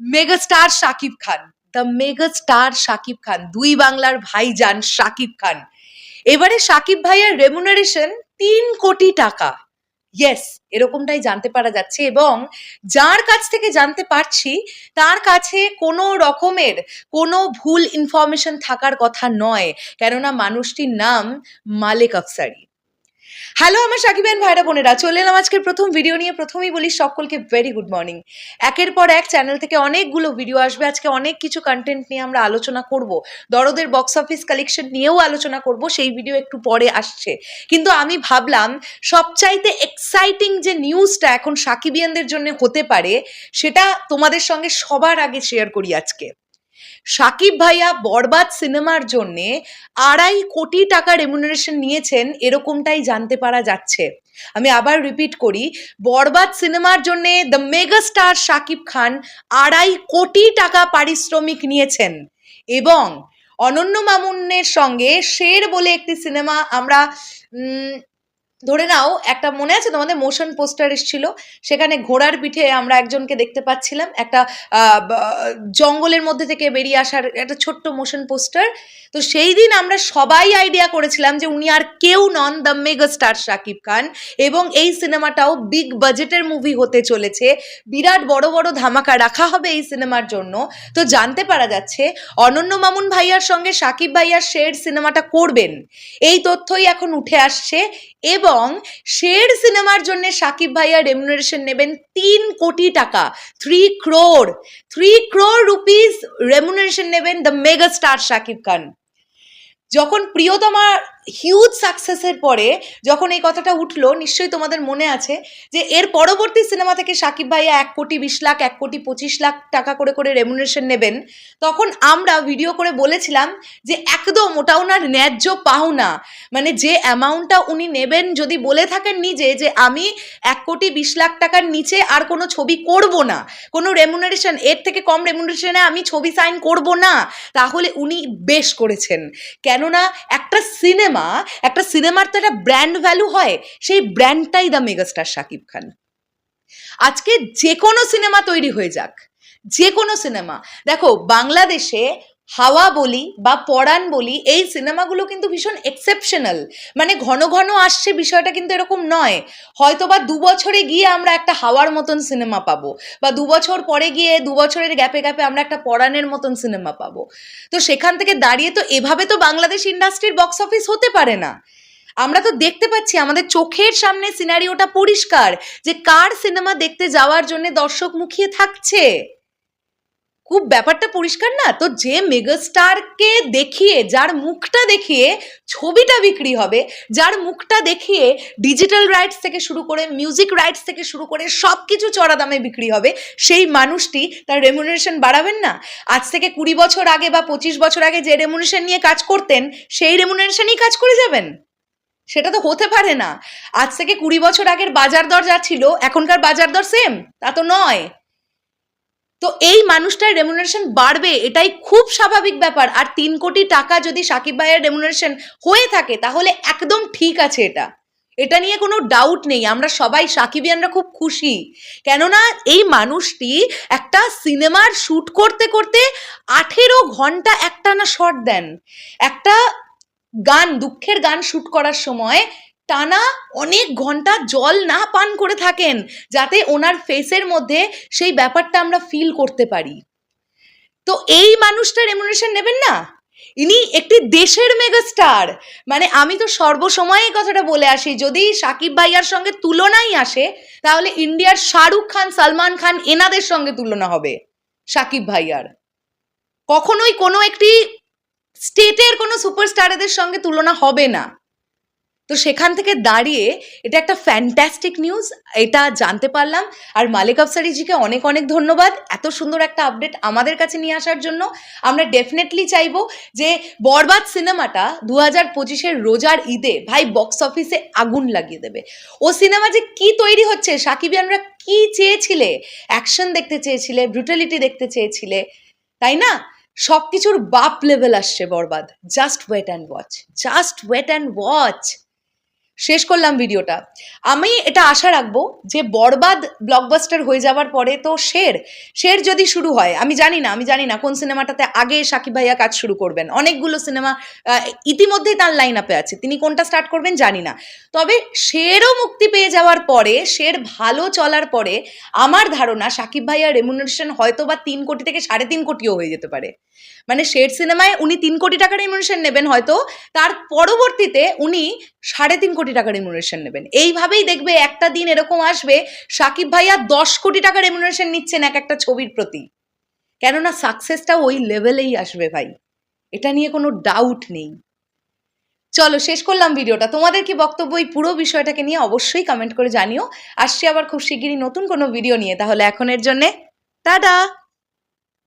Megastar Shakib Khan the megastar Shakib Khan, দুই বাংলার ভাইজান শাকিব খান। এবারে শাকিব ভাইয়ের রেমুনারেশন তিন কোটি টাকা। ইয়েস এরকমটাই জানতে পারা যাচ্ছে এবং যার কাছ থেকে জানতে পারছি, তার কাছে কোনো রকমের কোনো ভুল ইনফরমেশন থাকার কথা নয়। কেননা মানুষটির নাম মালেক আফসারি। হ্যালো আমার সাকিবেন ভাইরা বোনেরা, চলে এলাম আজকের প্রথম ভিডিও নিয়ে। প্রথমেই বলি, সকলকে ভেরি গুড মর্নিং একের পর এক চ্যানেল থেকে অনেকগুলো ভিডিও আসবে। আজকে অনেক কিছু কন্টেন্ট নিয়ে আমরা আলোচনা করব। দরদের বক্স অফিস কালেকশন নিয়েও আলোচনা করব, সেই ভিডিও একটু পরে আসছে। কিন্তু আমি ভাবলাম, সবচাইতে এক্সাইটিং যে নিউজটা এখন সাকিবিয়ানদের জন্য হতে পারে, সেটা তোমাদের সঙ্গে সবার আগে শেয়ার করি আজকে। সাকিব ভাইয়া বরবাদ সিনেমার জন্যে আড়াই কোটি টাকা রেমুনারেশন নিয়েছেন, এরকমটাই জানতে পারা যাচ্ছে। আমি আবার রিপিট করি, বরবাদ সিনেমার জন্যে দ্য মেগাস্টার সাকিব খান আড়াই কোটি টাকা পারিশ্রমিক নিয়েছেন। এবং অনন্য মামুনের সঙ্গে শের বলে একটি সিনেমা আমরা ধরে নাও, একটা মনে আছে তোমাদের? মোশন পোস্টার এসেছিল। সেখানে ঘোড়ার পিঠে আমরা একজনকে দেখতে পাচ্ছিলাম। একটা জঙ্গলের মধ্যে থেকে বেরিয়ে আসার একটা ছোট্ট মোশন পোস্টার তো সেই দিন আমরা সবাই আইডিয়া করেছিলাম যে উনি আর কেউ নন দ্য মেগাস্টার শাকিব খান এবং এই সিনেমাটাও বিগ বাজেটের মুভি হতে চলেছে। বিরাট বড় বড় ধামাকা রাখা হবে এই সিনেমার জন্য। তো জানতে পারা যাচ্ছে, অনন্য মামুন ভাইয়ার সঙ্গে সাকিব ভাইয়ার শের সিনেমাটা করবেন। এই তথ্যই এখন উঠে আসছে। এবং শের সিনেমার জন্য সাকিব ভাইয়া রেমুনারেশন নেবেন তিন কোটি টাকা three crore three crore rupees remuneration নেবেন the mega star Shakib Khan. যখন প্রিয়তমা হিউজ সাকসেসের পরে যখন এই কথাটা উঠল, নিশ্চয়ই তোমাদের মনে আছে যে এর পরবর্তী সিনেমা থেকে সাকিব ভাইয়া এক কোটি বিশ লাখ, এক কোটি পঁচিশ লাখ টাকা করে করে রেমুনারেশন নেবেন, তখন আমরা ভিডিও করে বলেছিলাম যে একদম ওটা ওনার ন্যায্য পাওনা মানে যে অ্যামাউন্টটা উনি নেবেন, যদি বলে থাকেন নিজে যে আমি এক কোটি বিশ লাখ টাকার নিচে আর কোনো ছবি করব না, কোনো রেমুনারেশন এর থেকে কম রেমুনারেশনে আমি ছবি সাইন করব না, তাহলে উনি বেশ করেছেন। কেননা একটা সিনেমা একটা সিনেমার তো একটা ব্র্যান্ড ভ্যালু হয়, সেই ব্র্যান্ডটাই দ্য মেগাস্টার শাকিব খান। আজকে যে কোনো সিনেমা তৈরি হয়ে যাক যে কোনো সিনেমা দেখো, বাংলাদেশে হাওয়া বলি বা পরাণ বলি, এই সিনেমাগুলো কিন্তু ভীষণ এক্সেপশনাল মানে ঘন ঘন আসছে বিষয়টা কিন্তু এরকম নয়। হয়তো বা দু বছরে গিয়ে আমরা একটা হাওয়ার মতন সিনেমা পাবো বা দু বছর পরে গিয়ে দু বছরের গ্যাপে গ্যাপে আমরা একটা পরাণের মতন সিনেমা পাবো। তো সেখান থেকে দাঁড়িয়ে তো এভাবে তো বাংলাদেশ ইন্ডাস্ট্রির বক্স অফিস হতে পারে না। আমরা তো দেখতে পাচ্ছি, আমাদের চোখের সামনে সিনারিওটা পরিষ্কার যে কার সিনেমা দেখতে যাওয়ার জন্য দর্শক মুখিয়ে থাকছে। খুব ব্যাপারটা পরিষ্কার না? তো যে মেগাস্টারকে দেখিয়ে, যার মুখটা দেখিয়ে ছবিটা বিক্রি হবে, যার মুখটা দেখিয়ে ডিজিটাল রাইটস থেকে শুরু করে, মিউজিক রাইটস থেকে শুরু করে সব কিছু চড়া দামে বিক্রি হবে, সেই মানুষটি তার রেমুনারেশন বাড়াবেন না? আজ থেকে কুড়ি বছর আগে বা পঁচিশ বছর আগে যে রেমুনারেশন নিয়ে কাজ করতেন, সেই রেমুনারেশনই কাজ করে যাবেন? সেটা তো হতে পারে না। আজ থেকে কুড়ি বছর আগের বাজার দর যা ছিল, এখনকার বাজার দর সেম তা তো নয়। তো এই মানুষটার রেমুনারেশন বাড়বে, এটাই খুব স্বাভাবিক ব্যাপার। আর তিন কোটি টাকা যদি সাকিব ভাইয়ের রেমুনারেশন হয়ে থাকে, তাহলে একদম ঠিক আছে এটা। এটা নিয়ে কোনো ডাউট নেই। আমরা সবাই সাকিবিয়ানরা খুব খুশি। কেননা এই মানুষটি একটা সিনেমার শ্যুট করতে করতে আঠেরো ঘণ্টা একটানা শট দেন। একটা গান, দুঃখের গান শ্যুট করার সময় টানা অনেক ঘণ্টা জল না পান করে থাকেন, যাতে ওনার ফেসের মধ্যে সেই ব্যাপারটা আমরা ফিল করতে পারি। তো এই মানুষটা রেমুনারেশন নেবেন না? ইনি একটি দেশের মেগাস্টার মানে আমি তো সর্বসময় এই কথাটা বলে আসি, যদি সাকিব ভাইয়ার সঙ্গে তুলনাই আসে, তাহলে ইন্ডিয়ার শাহরুখ খান, সালমান খান এনাদের সঙ্গে তুলনা হবে, সাকিব ভাইয়ার। কখনোই কোনো একটি স্টেটের কোনো সুপারস্টারেদের সঙ্গে তুলনা হবে না। তো সেখান থেকে দাঁড়িয়ে এটা একটা ফ্যান্টাস্টিক নিউজ এটা জানতে পারলাম। আর মালিক আফসারিজিকে অনেক অনেক ধন্যবাদ এত সুন্দর একটা আপডেট আমাদের কাছে নিয়ে আসার জন্য। আমরা ডেফিনেটলি চাইব যে বরবাদ সিনেমাটা দু হাজার পঁচিশের রোজার ঈদে ভাই বক্স অফিসে আগুন লাগিয়ে দেবে। ও সিনেমা যে কি তৈরি হচ্ছে, সাকিবিয়ানরা কি চেয়েছিলে? অ্যাকশন দেখতে চেয়েছিলে ব্রুটালিটি দেখতে চেয়েছিলে, তাই না? সব কিছুর বাপ লেভেল আসছে Borbaad. Just wait and watch just wait and watch শেষ করলাম ভিডিওটা। আমি এটা আশা রাখব যে বরবাদ ব্লকবাস্টার হয়ে যাওয়ার পরে তো শের শের যদি শুরু হয়, আমি জানি না, আমি জানি না কোন সিনেমাটাতে আগে সাকিব ভাইয়া কাজ শুরু করবেন। অনেকগুলো সিনেমা ইতিমধ্যেই তার লাইন আপে আছে, তিনি কোনটা স্টার্ট করবেন জানি না। তবে শেরও মুক্তি পেয়ে যাওয়ার পরে, শের ভালো চলার পরে আমার ধারণা সাকিব ভাইয়া রেমুনারেশন হয়তো বা তিন কোটি থেকে সাড়ে তিন কোটিও হয়ে যেতে পারে। মানে শের সিনেমায় উনি তিন কোটি টাকার রেমুনারেশন নেবেন হয়তো, তার পরবর্তীতে উনি সাড়ে তিন কোটি টাকা রেমুনারেশন নেবেন। এইভাবেই দেখবে একটা দিন এরকম আসবে, সাকিব ভাইয়া দশ কোটি টাকা রেমুনারেশন নিচ্ছেন এক একটা ছবির প্রতি। কেননা সাকসেসটা ওই লেভেলেই আসবে ভাই। এটা নিয়ে কোনো ডাউট নেই। চলো শেষ করলাম ভিডিওটা। তোমাদের কি বক্তব্য এই পুরো বিষয়টাকে নিয়ে অবশ্যই কমেন্ট করে জানিও। আসছি আবার খুব শিগগিরই নতুন কোনো ভিডিও নিয়ে। তাহলে এখনের জন্যে, টাটা!